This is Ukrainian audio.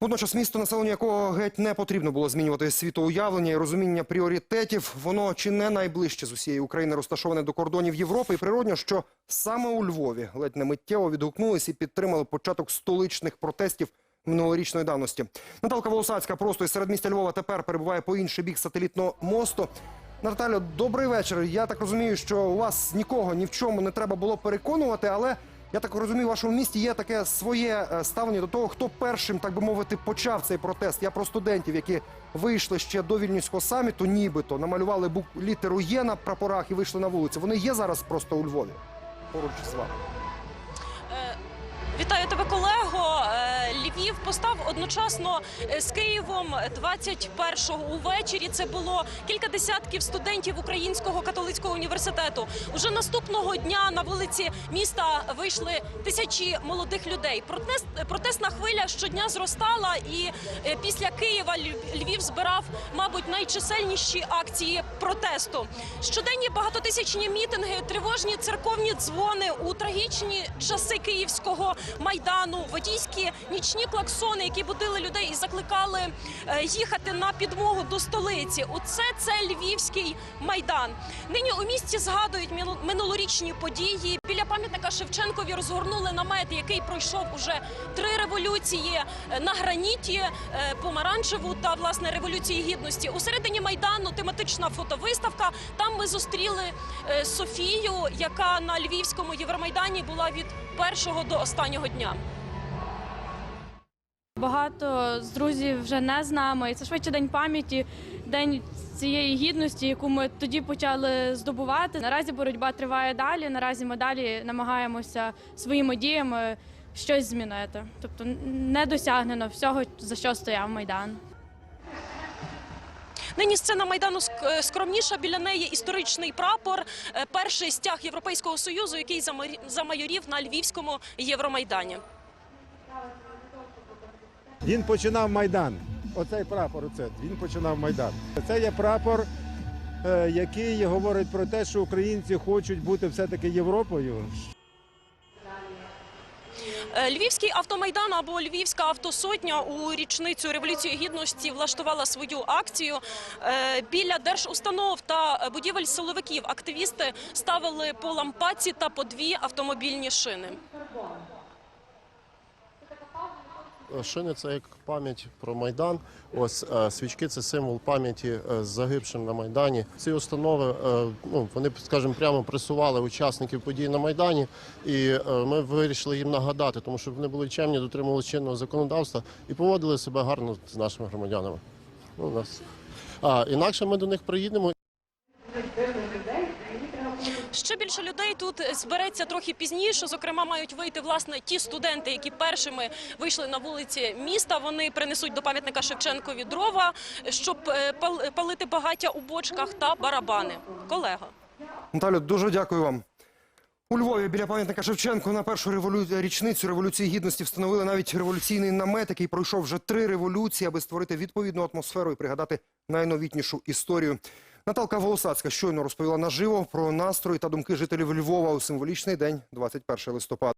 Водночас місто, населенню якого геть не потрібно було змінювати світоуявлення і розуміння пріоритетів. Воно чи не найближче з усієї України розташоване до кордонів Європи. І природньо, що саме у Львові ледь не миттєво відгукнулись і підтримали початок столичних протестів минулорічної давності. Наталка Волосацька просто із середмістя Львова тепер перебуває по інший бік сателітного мосту. Наталю, добрий вечір. Я так розумію, що у вас нікого ні в чому не треба було переконувати, але я так розумію, в вашому місті є таке своє е, ставлення до того, хто першим, так би мовити, почав цей протест. Я про студентів, які вийшли ще до вільнюського саміту, нібито намалювали літеру Є на прапорах і вийшли на вулицю. Вони є зараз просто у Львові поруч з вами. Львів постав одночасно е, з Києвом 21-го увечері. Це було кілька десятків студентів Українського католицького університету. Уже наступного дня на вулиці міста вийшли тисячі молодих людей. Протест протестна хвиля щодня зростала, і е, після Києва Ль- Львів збирав, мабуть, найчисельніші акції протесту. Щоденні багатотисячні мітинги, тривожні церковні дзвони у трагічні часи київського майдану, водійські нічні клаксони, які будили людей і закликали е, їхати на підмогу до столиці. Оце це львівський майдан. Нині у місті згадують минулорічні події. Біля пам'ятника Шевченкові розгорнули намет, який пройшов уже три революції е, на граніті, е, помаранчеву та власне революції гідності. У середині майдану тематична фотовиставка. Там ми зустріли Софію, яка на львівському Євромайдані була від першого до останнього дня. Багато з друзів вже не з нами. Це швидше день пам'яті, день цієї гідності, яку ми тоді почали здобувати. Наразі боротьба триває далі. Наразі ми далі намагаємося своїми діями щось змінити. Тобто не досягнено всього, за що стояв майдан. Нині сцена майдану е, скромніша. Біля неї історичний прапор, е, перший стяг Європейського союзу, який замайорів на львівському Євромайдані. Він починав Майдан. Оцей прапор, оце, він починав Майдан. Це є прапор, е, який говорить про те, що українці хочуть бути все-таки Європою. Е, Львівський автомайдан або Львівська автосотня у річницю революції гідності влаштувала свою акцію. Е, Біля держустанов та будівель силовиків активісти ставили по лампаці та по дві автомобільні шини. Шини це як пам'ять про майдан. Ось е, свічки це символ пам'яті е, загибшим на майдані. Ці установи е, ну вони, скажімо, прямо пресували учасників подій на майдані, і ми вирішили їм нагадати, тому що вони були чемні, дотримувалися чинного законодавства і поводили себе гарно з нашими громадянами. Ну, у нас а інакше ми до них приїдемо Ще більше людей тут збереться трохи пізніше. Зокрема, мають вийти власне ті студенти, які першими вийшли на вулиці міста. Вони принесуть до пам'ятника Шевченкові дрова, щоб е, палити багаття у бочках та барабани. Колега. Наталю, дуже дякую вам. У Львові біля пам'ятника Шевченку на першу револю... річницю революції гідності встановили навіть революційний намет, який пройшов вже три революції, аби створити відповідну атмосферу і пригадати найновітнішу історію. Наталка Волосацька щойно розповіла наживо про настрої та думки жителів Львова у символічний день 21 листопада.